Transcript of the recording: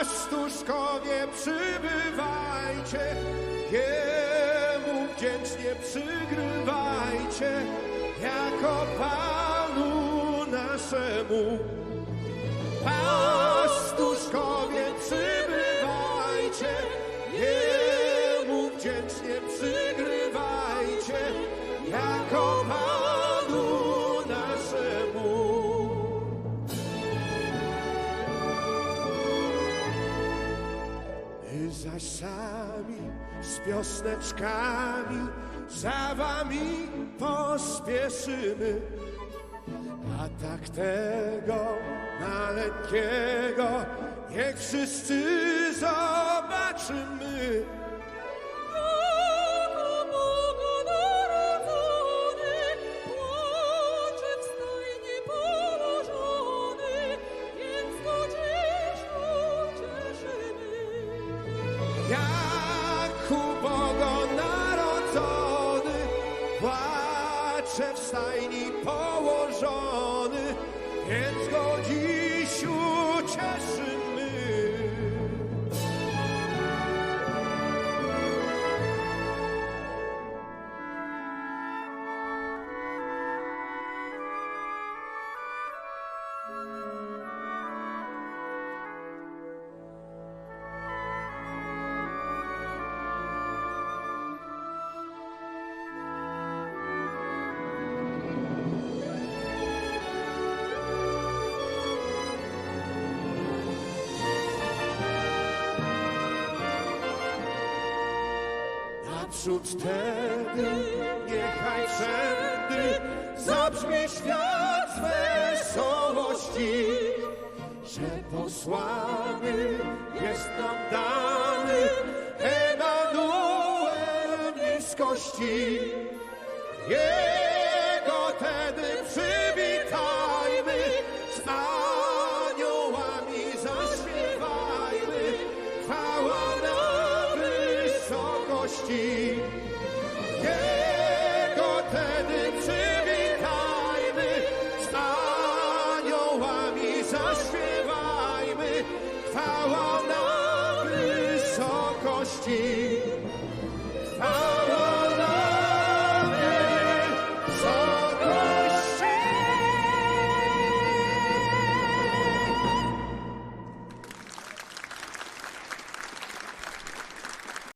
Pastuszkowie, przybywajcie, Jemu wdzięcznie przygrywajcie, jako Panu naszemu. Pastuszkowie, przybywajcie, Jemu wdzięcznie przygrywajcie, My zaś sami z piosneczkami za wami pospieszymy. A tak tego maleńkiego niech wszyscy zobaczymy. Dziecko dziś ucieszy. Naprzód wtedy niechaj wszędy zabrzmi świat wesołości, że posłany jest nam dany Emanuel bliskości. Jego chwała na wysokości. Chwała